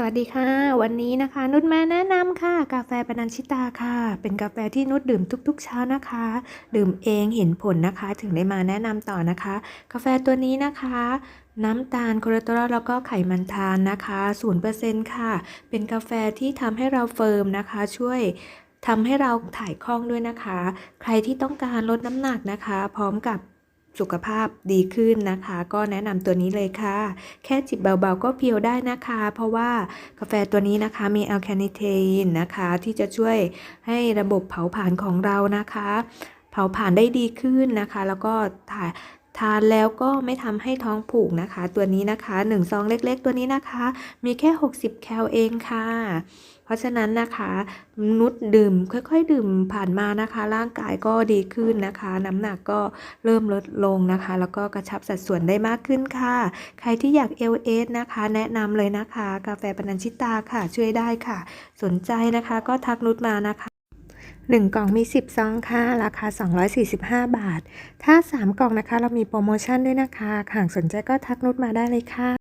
สวัสดีค่ะ วันนี้นะคะ นุชมาแนะนำค่ะ กาแฟปนัญชิตาค่ะ เป็นกาแฟที่นุชดื่มทุกๆเช้านะคะ ดื่มเองเห็นผลนะคะ ถึงได้มาแนะนำต่อนะคะ กาแฟตัวนี้นะคะ น้ำตาลคอเลสเตอรอลแล้วก็ไขมันทานนะคะ0%ค่ะ เป็นกาแฟที่ทำให้เราเฟิร์มนะคะ ช่วยทำให้เราถ่ายคล่องด้วยนะคะ ใครที่ต้องการลดน้ำหนักนะคะ พร้อมกับ สุขภาพดีขึ้นนะคะ ก็แนะนำตัวนี้เลยค่ะ แค่จิบเบาๆก็เพียวได้นะคะ เพราะว่ากาแฟตัวนี้นะคะมีแอลคาเนเทนนะคะ ที่จะช่วยให้ระบบเผาผลาญของเรานะคะ เผาผลาญได้ดีขึ้นนะคะ แล้วก็ถ่าย ทานแล้วก็ไม่ทำให้ท้องผูกนะคะ ตัวนี้นะคะ1ซองเล็ก ๆ ตัวนี้นะคะ มีแค่ 60 แคลเองค่ะ เพราะฉะนั้นนะคะนุชดื่มค่อย ๆ ดื่มผ่านมานะคะ ร่างกายก็ดีขึ้นนะคะ น้ำหนักก็เริ่มลดลงนะคะ แล้วก็กระชับสัดส่วนได้มากขึ้นค่ะ ใครที่อยากเอลเอสนะคะ แนะนำเลยนะคะ กาแฟปนัญชิตาค่ะช่วยได้ค่ะ สนใจนะคะก็ทักนุชมานะคะ 1 กล่องมี 10 ซองค่ะ ราคา 245 บาท ถ้า 3 กล่องนะคะ เรามีโปรโมชั่นด้วยนะคะหากสนใจก็ทักนุชมาได้เลยค่ะ